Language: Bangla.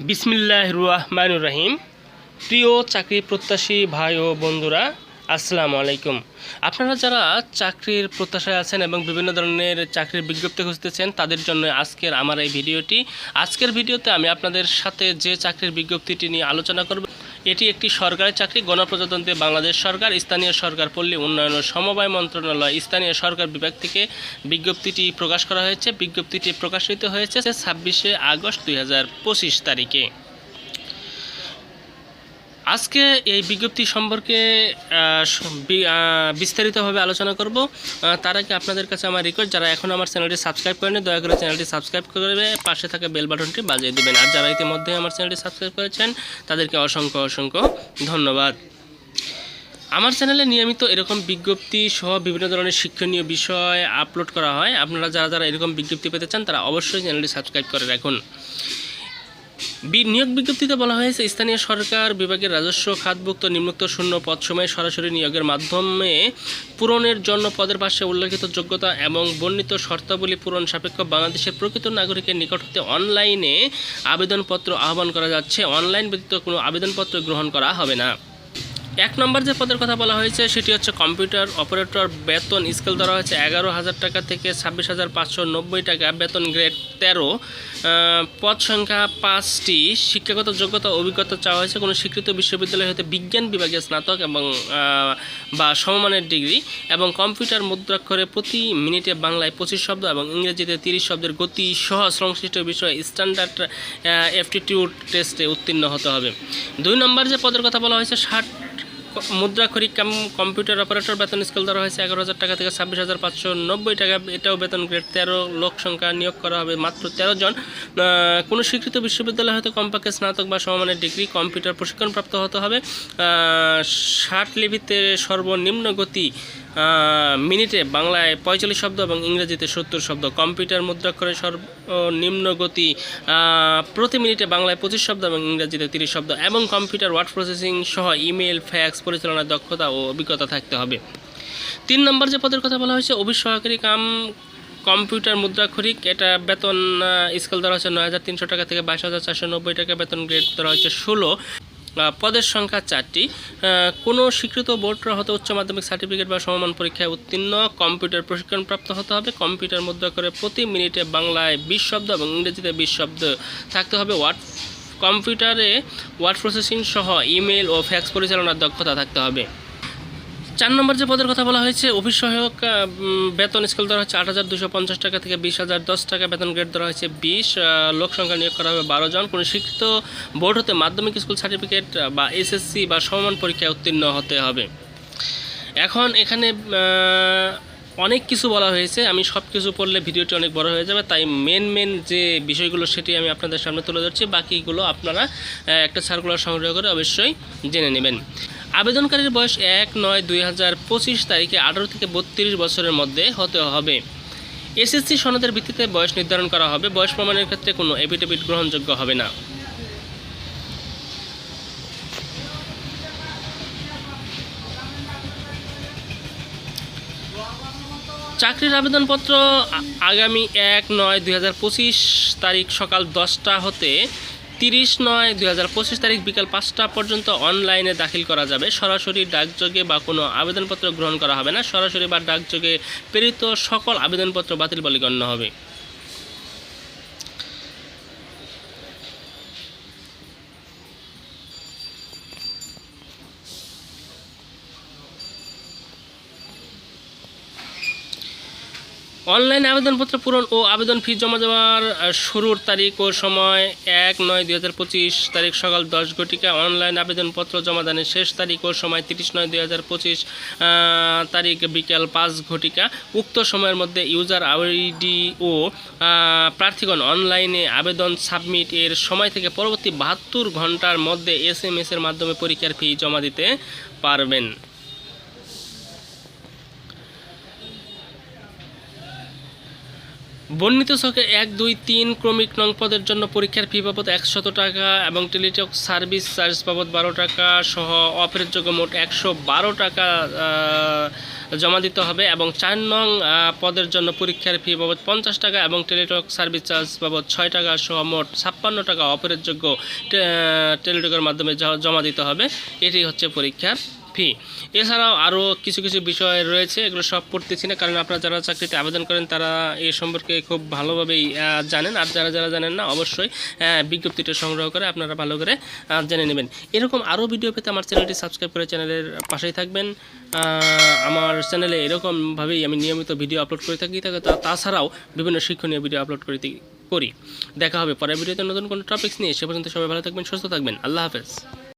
বিসমিল্লাহ রহমানুর রহিম প্রিয় চাকরি প্রত্যাশী ভাই ও বন্ধুরা, আসসালামু আলাইকুম। আপনারা যারা চাকরির প্রত্যাশায় আছেন এবং বিভিন্ন ধরনের চাকরির বিজ্ঞপ্তি খুঁজতেছেন, তাদের জন্য আজকের আমার এই ভিডিওটি। আজকের ভিডিওতে আমি আপনাদের সাথে যে চাকরির বিজ্ঞপ্তিটি নিয়ে আলোচনা করব এটি একটি সরকারি চাকরি, গণপ্রজাতন্ত্রী বাংলাদেশ সরকার, স্থানীয় সরকার পল্লী উন্নয়ন ও সমবায় মন্ত্রণালয়, স্থানীয় সরকার বিভাগ থেকে বিজ্ঞপ্তিটি প্রকাশ করা হয়েছে। বিজ্ঞপ্তিটি প্রকাশিত হয়েছে ছাব্বিশে আগস্ট দুই হাজার পঁচিশ তারিখে। আজকে এই বিজ্ঞপ্তি সম্পর্কে বিস্তারিতভাবে আলোচনা করব। তার আগে আপনাদের কাছে আমার রিকোয়েস্ট যারা এখন আমার চ্যানেলটি সাবস্ক্রাইব করেনি দয়া করে চ্যানেলটি সাবস্ক্রাইব করবে পাশে থাকা বেল বাটনটি বাজিয়ে দেবেন। আর যারা ইতিমধ্যে আমার চ্যানেলটি সাবস্ক্রাইব করেছেন, তাদেরকে অসংখ্য অসংখ্য ধন্যবাদ। আমার চ্যানেলে নিয়মিত এরকম বিজ্ঞপ্তি সহ বিভিন্ন ধরনের শিক্ষণীয় বিষয় আপলোড করা হয়। আপনারা যারা যারা এরকম বিজ্ঞপ্তি পেতে চান, তারা অবশ্যই চ্যানেলটি সাবস্ক্রাইব করে রাখুন। নিয়োগ বিজ্ঞপ্তিতে বলা হয়েছে, স্থানীয় সরকার বিভাগের রাজস্ব খাতভুক্ত নিম্নোক্ত শূন্য পদ সময়ে সরাসরি নিয়োগের মাধ্যমে পূরণের জন্য পদের পাশে উল্লেখিত যোগ্যতা এবং বর্ণিত শর্তাবলী পূরণ সাপেক্ষ বাংলাদেশের প্রকৃত নাগরিকের নিকট হতে অনলাইনে আবেদনপত্র আহ্বান করা যাচ্ছে। অনলাইন ব্যতীত কোনো আবেদনপত্র গ্রহণ করা হবে না। এক নম্বর যে পদের কথা বলা হয়েছে, সেটি হচ্ছে কম্পিউটার অপারেটর। বেতন স্কেল ধরা হয়েছে এগারো হাজার টাকা থেকে ছাব্বিশ হাজার পাঁচশো নব্বই টাকা, বেতন গ্রেড তেরো। পদ সংখ্যা পাঁচটি, শিক্ষাগত যোগ্যতা অভিজ্ঞতা চাওয়া হয়েছে কোনো স্বীকৃত বিশ্ববিদ্যালয় হতে বিজ্ঞান বিভাগে স্নাতক এবং বা সমমানের ডিগ্রি এবং কম্পিউটার মুদ্রাক্ষরে প্রতি মিনিটে বাংলায় পঁচিশ শব্দ এবং ইংরেজিতে তিরিশ শব্দের গতি সহ সংশ্লিষ্ট বিষয়ে স্ট্যান্ডার্ড অ্যাপটিটিউড টেস্টে উত্তীর্ণ হতে হবে। দুই নম্বর যে পদের কথা বলা হয়েছে, ষাট মুদ্রাক্ষরিক কাম কম্পিউটার অপারেটর বেতন স্কেল ধরা হয়েছে এগারো হাজার টাকা থেকে ছাব্বিশ হাজার পাঁচশো নব্বই টাকা। এটাও বেতন গ্রেড তেরো লোক সংখ্যা নিয়োগ করা হবে মাত্র তেরো জন। কোনো স্বীকৃত বিশ্ববিদ্যালয় হয়তো কমপক্ষে স্নাতক বা সমমানের ডিগ্রি কম্পিউটার প্রশিক্ষণপ্রাপ্ত হতে হবে। ষাট লিভিতে সর্বনিম্ন গতি মিনিটে বাংলায় পঁয়তাল্লিশ শব্দ এবং ইংরেজিতে সত্তর শব্দ। কম্পিউটার মুদ্রাক্ষরে সর্বনিম্ন গতি প্রতি মিনিটে বাংলায় পঁচিশ শব্দ এবং ইংরেজিতে তিরিশ শব্দ এবং কম্পিউটার, ওয়ার্ড প্রসেসিং সহ ইমেল ফ্যাক্স, পরিচালনার দক্ষতা ও অভিজ্ঞতা থাকতে হবে। তিন নম্বর যে পদের কথা বলা হয়েছে অভিসহকারী কাম, কম্পিউটার মুদ্রাক্ষরিক এটা বেতন স্কেল ধরা হচ্ছে নয় হাজার তিনশো টাকা থেকে বাইশ হাজার চারশো নব্বই টাকা, বেতন গ্রেড ধরা হচ্ছে ষোলো। পদের সংখ্যা চারটি কোনো স্বীকৃত বোর্ডরা হতে উচ্চ মাধ্যমিক সার্টিফিকেট বা সমমান পরীক্ষায় উত্তীর্ণ, কম্পিউটার প্রশিক্ষণপ্রাপ্ত হতে হবে, কম্পিউটার মুদ্রা করে প্রতি মিনিটে বাংলায় বিশ শব্দ এবং ইংরেজিতে বিশ শব্দ থাকতে হবে, ওয়ার্ড, কম্পিউটারে ওয়ার্ড প্রসেসিং সহ ইমেল ও ফ্যাক্স পরিচালনার দক্ষতা থাকতে হবে। চার নম্বর যে পদের কথা বলা হয়েছে, অফিস সহায়ক বেতন স্কেল ধরা হচ্ছে আট হাজার দুশো পঞ্চাশ টাকা থেকে বিশ হাজার দশ টাকা। বেতন গ্রেড ধরা হয়েছে বিশ লোক সংখ্যা নিয়োগ করা হবে বারো জন। কোনো শিক্ষিত বোর্ড হতে মাধ্যমিক স্কুল সার্টিফিকেট বা এসএসসি বা সমান পরীক্ষায় উত্তীর্ণ হতে হবে। এখন এখানে অনেক কিছু বলা হয়েছে। আমি সব কিছু পড়লে ভিডিওটি অনেক বড় হয়ে যাবে, তাই মেন মেন যে বিষয়গুলো সেটি আমি আপনাদের সামনে তুলে ধরছি। বাকিগুলো আপনারা একটা সার্কুলার সংগ্রহ করে অবশ্যই জেনে নেবেন। আবেদনকারীর বয়স এক নয় দুই হাজার পঁচিশ তারিখে আঠারো থেকে বত্রিশ বছরের মধ্যে হতে হবে। এসএসসি সনদের ভিত্তিতে বয়স নির্ধারণ করা হবে। বয়স প্রমাণের ক্ষেত্রে কোনো এফিডেভিট গ্রহণযোগ্য হবে না। চাকরির আবেদনপত্র আগামী এক নয় দুই তারিখ সকাল দশটা হতে তিরিশ নয় দুই হাজার পঁচিশ তারিখ বিকাল পাঁচটা পর্যন্ত অনলাইনে দাখিল করা যাবে। সরাসরি ডাকযোগে বা কোনো আবেদনপত্র গ্রহণ করা হবে না। সরাসরি বা ডাকযোগে প্রেরিত সকল আবেদনপত্র বাতিল বলে গণ্য হবে। অনলাইন আবেদনপত্র পূরণ ও আবেদন ফি জমা দেওয়ার শুরুর তারিখ ও সময় এক নয় দুই তারিখ সকাল দশ ঘটিকা। অনলাইন আবেদনপত্র জমা দানের শেষ তারিখ ও সময় তিরিশ নয় দুই তারিখ বিকেল পাঁচ ঘটিকা। উক্ত সময়ের মধ্যে ইউজার আইডি ও প্রার্থীগণ অনলাইনে আবেদন সাবমিট এর সময় থেকে পরবর্তী বাহাত্তর ঘণ্টার মধ্যে এস এর মাধ্যমে পরীক্ষার ফি জমা দিতে পারবেন। বর্ণিত ছকে এক, দুই, তিন ক্রমিক নং পদের জন্য পরীক্ষার ফি বাবদ একশত টাকা এবং টেলিটক সার্ভিস চার্জ বাবদ বারো টাকা সহ অফারের যোগ্য মোট একশো বারো টাকা জমা দিতে হবে এবং চার নং পদের জন্য পরীক্ষার ফি বাবদ পঞ্চাশ টাকা এবং টেলিটক সার্ভিস চার্জ বাবদ ছয় টাকা সহ মোট ছাপ্পান্ন টাকা অফারের যোগ্য টেলিটকের মাধ্যমে জমা দিতে হবে। এটি হচ্ছে পরীক্ষার ফি এছাড়াও আরও কিছু কিছু বিষয় রয়েছে, এগুলো সব পড়তেছি না, কারণ আপনারা যারা চাকরিতে আবেদন করেন তারা এ সম্পর্কে খুব ভালোভাবেই জানেন। আর যারা যারা জানেন না, অবশ্যই বিজ্ঞপ্তিটা সংগ্রহ করে আপনারা ভালো করে জেনে নেবেন। এরকম আরও ভিডিও পেতে আমার চ্যানেলটি সাবস্ক্রাইব করে চ্যানেলের পাশেই থাকবেন। আমার চ্যানেলে এরকমভাবেই আমি নিয়মিত ভিডিও আপলোড করে থাকি তাছাড়াও বিভিন্ন শিক্ষণীয় ভিডিও আপলোড করে করি। দেখা হবে পরের ভিডিওতে নতুন কোনো টপিকস নিয়ে, সে পর্যন্ত সবাই ভালো থাকবেন, সুস্থ থাকবেন। আল্লাহ হাফেজ।